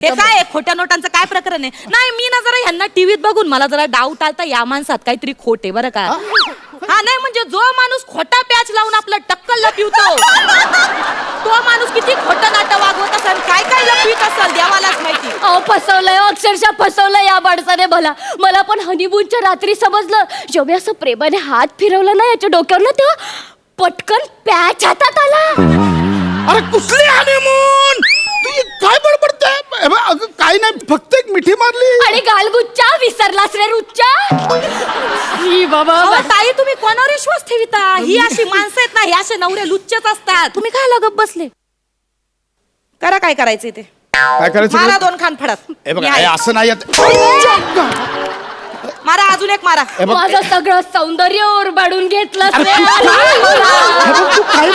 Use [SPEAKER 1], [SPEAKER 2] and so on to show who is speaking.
[SPEAKER 1] हे काय आहे? खोट्या नोटांचं काय प्रकरण आहे? नाही मी ना जरा ह्यांना टीव्हीत बघून मला जरा डाऊट आलता या माणसात काहीतरी खोट आहे बरं का? हा? नाही म्हणजे जो माणूस खोटा पॅच लावून आपलं टक्कल लपिवतो तो माणूस किती खोटं नाटक वागवत असेल काय काय लपवित असेल देवालाच माहिती.
[SPEAKER 2] अहो फसवलंय हो, अक्षरशः फसवलंय या माणसाने मला. मला पण हनीमूनच्या रात्री समजलं. जेव्हा असं प्रेमाने हात फिरवला ना याच्या डोक्यावर ना तेव्हा पटकन पॅच हातात आला.
[SPEAKER 3] अरे कुठली हनीमून अगं काय नाही फक्त एक मिठी मारली.
[SPEAKER 2] आणि गालगुच्चा विसरलास रे रुच्चा. ही बाबा.
[SPEAKER 1] अहो, ताई तुम्ही कोणावर विश्वास ठेविता? ही अशी माणसं आहेत ना हे असे नवरे लुच्चेच असतात. तुम्ही काय लगप बसले? करा काय करायचंय ते
[SPEAKER 3] काय करायचं
[SPEAKER 1] मारा? दोन खान फडत
[SPEAKER 3] हे बघ हे. असं नाही.
[SPEAKER 1] मारा अजून एक मारा.
[SPEAKER 3] हे बघ.
[SPEAKER 2] माझं सगळं सौंदर्य ओरबाडून घेतलं
[SPEAKER 3] अरे तू काय- हे बघ, तू काय